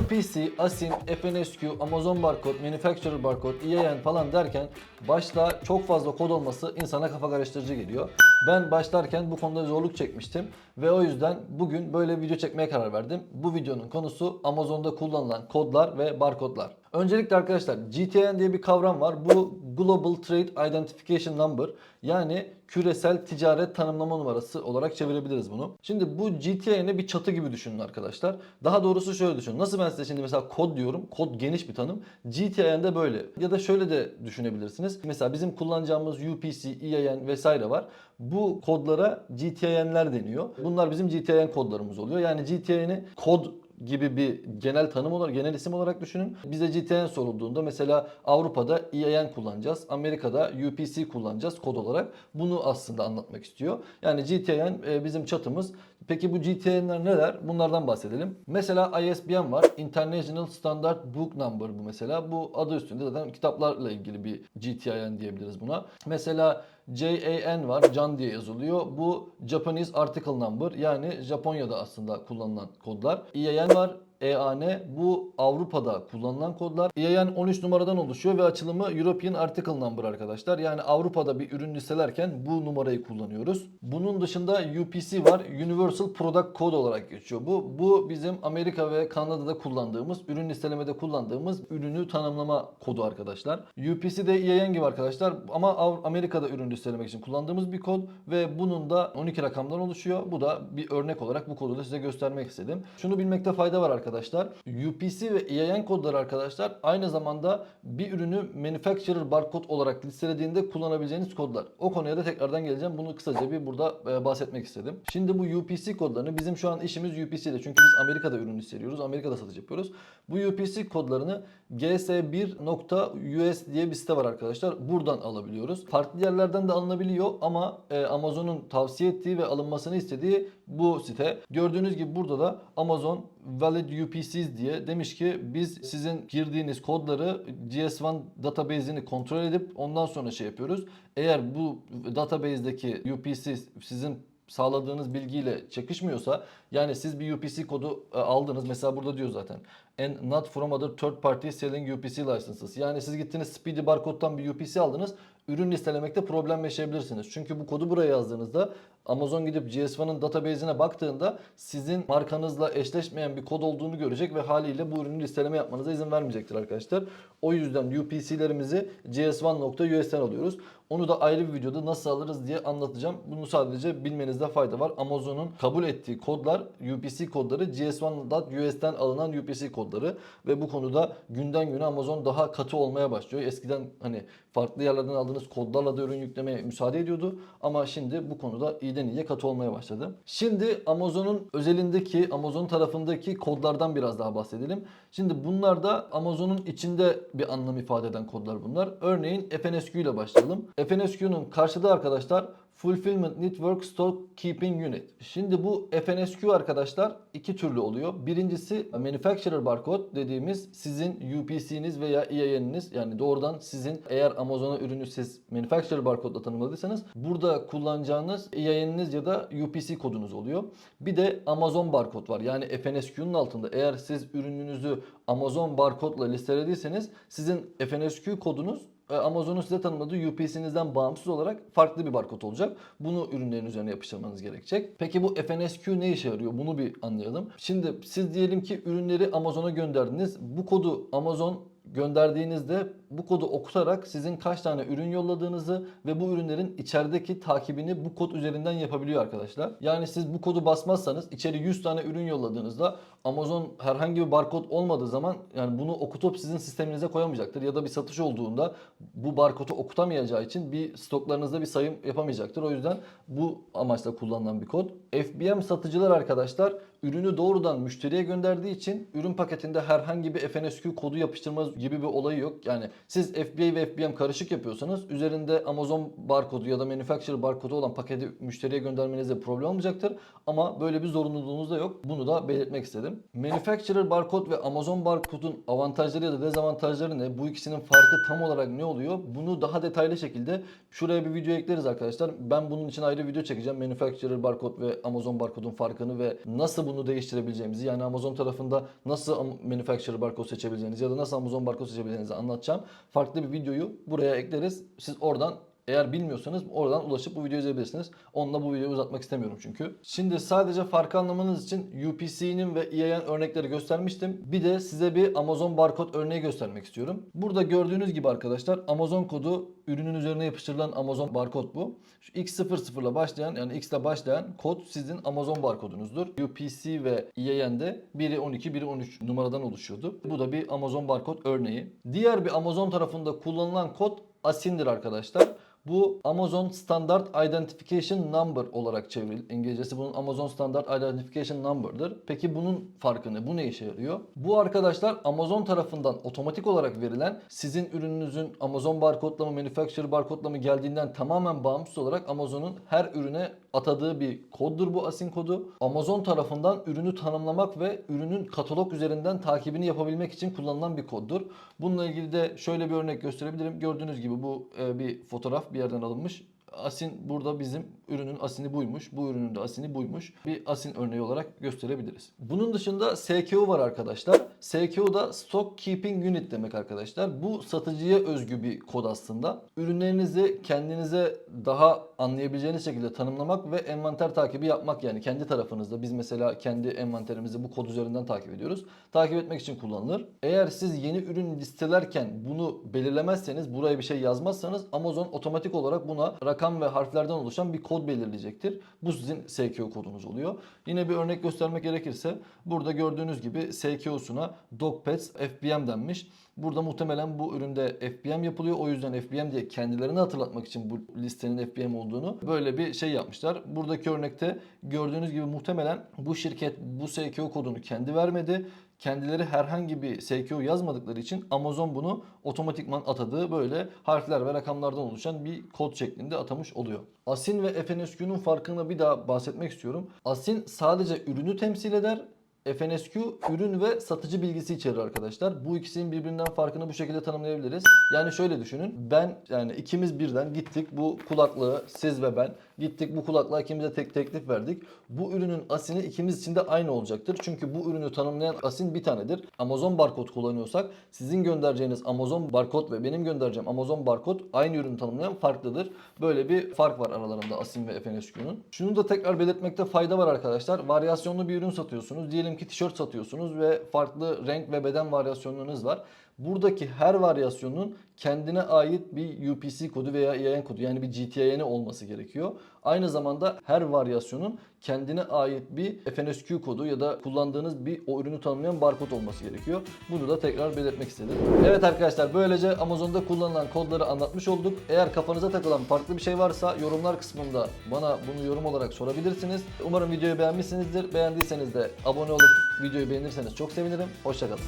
UPC, ASIM, FNSQ, Amazon Barcode, Manufacturer Barcode, EAN falan derken başta çok fazla kod olması insana kafa karıştırıcı geliyor. Ben başlarken bu konuda zorluk çekmiştim ve o yüzden bugün böyle bir video çekmeye karar verdim. Bu videonun konusu Amazon'da kullanılan kodlar ve barkodlar. Öncelikle arkadaşlar GTN diye bir kavram var. Bu Global Trade Identification Number yani küresel ticaret tanımlama numarası olarak çevirebiliriz bunu. Şimdi bu GTN'i bir çatı gibi düşünün arkadaşlar. Daha doğrusu şöyle düşünün. Nasıl ben size şimdi mesela kod diyorum. Kod geniş bir tanım. GTN de böyle. Ya da şöyle de düşünebilirsiniz. Mesela bizim kullanacağımız UPC, EAN vesaire var. Bu kodlara GTN'ler deniyor. Bunlar bizim GTN kodlarımız oluyor. Yani GTN'i kod gibi bir genel tanım olarak, genel isim olarak düşünün. Bize GTN sorulduğunda mesela Avrupa'da EAN kullanacağız. Amerika'da UPC kullanacağız kod olarak. Bunu aslında anlatmak istiyor. Yani GTN e, bizim çatımız. Peki bu GTN'ler neler? Bunlardan bahsedelim. Mesela ISBN var. International Standard Book Number bu mesela. Bu adı üstünde zaten kitaplarla ilgili bir GTIN diyebiliriz buna. Mesela JAN var. JAN diye yazılıyor. Bu Japanese Article Number yani Japonya'da aslında kullanılan kodlar. EAN var. EAN bu Avrupa'da kullanılan kodlar. EAN 13 numaradan oluşuyor ve açılımı European Article Number arkadaşlar. Yani Avrupa'da bir ürün listelerken bu numarayı kullanıyoruz. Bunun dışında UPC var. Universal Product Code olarak geçiyor. Bu bu bizim Amerika ve Kanada'da kullandığımız, ürün listelemede kullandığımız ürünü tanımlama kodu arkadaşlar. UPC de EAN gibi arkadaşlar ama Amerika'da ürün listelemek için kullandığımız bir kod ve bunun da 12 rakamdan oluşuyor. Bu da bir örnek olarak bu kodu da size göstermek istedim. Şunu bilmekte fayda var arkadaşlar. UPC ve EAN kodları arkadaşlar aynı zamanda bir ürünü manufacturer barcode olarak listelediğinde kullanabileceğiniz kodlar. O konuya da tekrardan geleceğim. Bunu kısaca bir burada e, bahsetmek istedim. Şimdi bu UPC kodlarını bizim şu an işimiz UPC'de. Çünkü biz Amerika'da ürün listeliyoruz. Amerika'da satış yapıyoruz. Bu UPC kodlarını gs1.us diye bir site var arkadaşlar. Buradan alabiliyoruz. Farklı yerlerden de alınabiliyor ama e, Amazon'un tavsiye ettiği ve alınmasını istediği bu site. Gördüğünüz gibi burada da Amazon Valid UPCs diye demiş ki biz sizin girdiğiniz kodları GS1 database'ini kontrol edip ondan sonra şey yapıyoruz. Eğer bu database'deki UPC sizin sağladığınız bilgiyle çakışmıyorsa yani siz bir UPC kodu e, aldınız mesela burada diyor zaten and not from other third party selling UPC licenses. Yani siz gittiniz Speedy Barcode'dan bir UPC aldınız ürün listelemekte problem yaşayabilirsiniz. Çünkü bu kodu buraya yazdığınızda Amazon gidip GS1'ın database'ine baktığında sizin markanızla eşleşmeyen bir kod olduğunu görecek ve haliyle bu ürünü listeleme yapmanıza izin vermeyecektir arkadaşlar. O yüzden UPC'lerimizi GS1.us'ten alıyoruz. Onu da ayrı bir videoda nasıl alırız diye anlatacağım. Bunu sadece bilmenizde fayda var. Amazon'un kabul ettiği kodlar UPC kodları GS1.us'ten alınan UPC kodları ve bu konuda günden güne Amazon daha katı olmaya başlıyor. Eskiden hani farklı yerlerden aldığınız kodlarla da ürün yüklemeye müsaade ediyordu ama şimdi bu konuda iyiden iyiye katı olmaya başladı. Şimdi Amazon'un özelindeki, Amazon tarafındaki kodlardan biraz daha bahsedelim. Şimdi bunlar da Amazon'un içinde bir anlam ifade eden kodlar bunlar. Örneğin FNSQ ile başlayalım. FNSQ'nun karşıda arkadaşlar Fulfillment Network Stock Keeping Unit. Şimdi bu FNSQ arkadaşlar iki türlü oluyor. Birincisi Manufacturer Barcode dediğimiz sizin UPC'niz veya EAN'iniz yani doğrudan sizin eğer Amazon'a ürünü siz Manufacturer Barcode'la tanımladıysanız burada kullanacağınız EAN'iniz ya da UPC kodunuz oluyor. Bir de Amazon Barcode var. Yani FNSQ'nun altında eğer siz ürününüzü Amazon Barcode'la listelediyseniz sizin FNSQ kodunuz e, Amazon'un size tanımladığı UPC'nizden bağımsız olarak farklı bir barkod olacak. Bunu ürünlerin üzerine yapıştırmanız gerekecek. Peki bu FNSQ ne işe yarıyor? Bunu bir anlayalım. Şimdi siz diyelim ki ürünleri Amazon'a gönderdiniz. Bu kodu Amazon gönderdiğinizde bu kodu okutarak sizin kaç tane ürün yolladığınızı ve bu ürünlerin içerideki takibini bu kod üzerinden yapabiliyor arkadaşlar. Yani siz bu kodu basmazsanız içeri 100 tane ürün yolladığınızda Amazon herhangi bir barkod olmadığı zaman yani bunu okutup sizin sisteminize koyamayacaktır ya da bir satış olduğunda bu barkodu okutamayacağı için bir stoklarınızda bir sayım yapamayacaktır. O yüzden bu amaçla kullanılan bir kod. FBM satıcılar arkadaşlar ürünü doğrudan müşteriye gönderdiği için ürün paketinde herhangi bir FNSQ kodu yapıştırma gibi bir olayı yok. Yani Siz FBA ve FBM karışık yapıyorsanız üzerinde Amazon barkodu ya da manufacturer barkodu olan paketi müşteriye göndermenizde problem olmayacaktır. Ama böyle bir zorunluluğunuz da yok. Bunu da belirtmek istedim. Manufacturer barkod ve Amazon barkodun avantajları ya da dezavantajları ne? Bu ikisinin farkı tam olarak ne oluyor? Bunu daha detaylı şekilde şuraya bir video ekleriz arkadaşlar. Ben bunun için ayrı video çekeceğim. Manufacturer barkod ve Amazon barkodun farkını ve nasıl bunu değiştirebileceğimizi yani Amazon tarafında nasıl manufacturer barkod seçebileceğinizi ya da nasıl Amazon barkod seçebileceğinizi anlatacağım. Farklı bir videoyu buraya ekleriz. Siz oradan eğer bilmiyorsanız oradan ulaşıp bu videoyu izleyebilirsiniz. Onunla bu videoyu uzatmak istemiyorum çünkü. Şimdi sadece farkı anlamanız için UPC'nin ve EAN örnekleri göstermiştim. Bir de size bir Amazon barkod örneği göstermek istiyorum. Burada gördüğünüz gibi arkadaşlar Amazon kodu ürünün üzerine yapıştırılan Amazon barkod bu. Şu X00 ile başlayan yani X ile başlayan kod sizin Amazon barkodunuzdur. UPC ve EAN'de biri 12, biri 13 numaradan oluşuyordu. Bu da bir Amazon barkod örneği. Diğer bir Amazon tarafında kullanılan kod ASIN'dir arkadaşlar. Bu Amazon Standard Identification Number olarak çevril. İngilizcesi bunun Amazon Standard Identification Number'dır. Peki bunun farkı ne? Bu ne işe yarıyor? Bu arkadaşlar Amazon tarafından otomatik olarak verilen sizin ürününüzün Amazon barkodla mı, manufacturer barkodla mı geldiğinden tamamen bağımsız olarak Amazon'un her ürüne atadığı bir koddur bu ASIN kodu. Amazon tarafından ürünü tanımlamak ve ürünün katalog üzerinden takibini yapabilmek için kullanılan bir koddur. Bununla ilgili de şöyle bir örnek gösterebilirim. Gördüğünüz gibi bu e, bir fotoğraf bir yerden alınmış. Asin burada bizim ürünün asini buymuş. Bu ürünün de asini buymuş. Bir asin örneği olarak gösterebiliriz. Bunun dışında SKU var arkadaşlar. SKU da Stock Keeping Unit demek arkadaşlar. Bu satıcıya özgü bir kod aslında. Ürünlerinizi kendinize daha anlayabileceğiniz şekilde tanımlamak ve envanter takibi yapmak yani kendi tarafınızda. Biz mesela kendi envanterimizi bu kod üzerinden takip ediyoruz. Takip etmek için kullanılır. Eğer siz yeni ürün listelerken bunu belirlemezseniz, buraya bir şey yazmazsanız Amazon otomatik olarak buna rakam ve harflerden oluşan bir kod belirleyecektir. Bu sizin SKU kodunuz oluyor. Yine bir örnek göstermek gerekirse burada gördüğünüz gibi SKU'suna Dogpets FBM denmiş. Burada muhtemelen bu üründe FBM yapılıyor. O yüzden FBM diye kendilerini hatırlatmak için bu listenin FBM olduğunu böyle bir şey yapmışlar. Buradaki örnekte gördüğünüz gibi muhtemelen bu şirket bu SKU kodunu kendi vermedi. Kendileri herhangi bir SKU yazmadıkları için Amazon bunu otomatikman atadığı böyle harfler ve rakamlardan oluşan bir kod şeklinde atamış oluyor. ASIN ve FNSQ'nun farkını bir daha bahsetmek istiyorum. ASIN sadece ürünü temsil eder. FNSQ ürün ve satıcı bilgisi içerir arkadaşlar. Bu ikisinin birbirinden farkını bu şekilde tanımlayabiliriz. Yani şöyle düşünün. Ben yani ikimiz birden gittik bu kulaklığı siz ve ben gittik bu kulaklığa ikimize tek teklif verdik. Bu ürünün asini ikimiz için de aynı olacaktır. Çünkü bu ürünü tanımlayan asin bir tanedir. Amazon barkod kullanıyorsak sizin göndereceğiniz Amazon barkod ve benim göndereceğim Amazon barkod aynı ürünü tanımlayan farklıdır. Böyle bir fark var aralarında asin ve FNSQ'nun. Şunu da tekrar belirtmekte fayda var arkadaşlar. Varyasyonlu bir ürün satıyorsunuz. Diyelim ki tişört satıyorsunuz ve farklı renk ve beden varyasyonlarınız var. Buradaki her varyasyonun kendine ait bir UPC kodu veya EIN kodu yani bir GTIN'i olması gerekiyor. Aynı zamanda her varyasyonun kendine ait bir FNSQ kodu ya da kullandığınız bir o ürünü tanımlayan barkod olması gerekiyor. Bunu da tekrar belirtmek istedim. Evet arkadaşlar böylece Amazon'da kullanılan kodları anlatmış olduk. Eğer kafanıza takılan farklı bir şey varsa yorumlar kısmında bana bunu yorum olarak sorabilirsiniz. Umarım videoyu beğenmişsinizdir. Beğendiyseniz de abone olup videoyu beğenirseniz çok sevinirim. Hoşçakalın.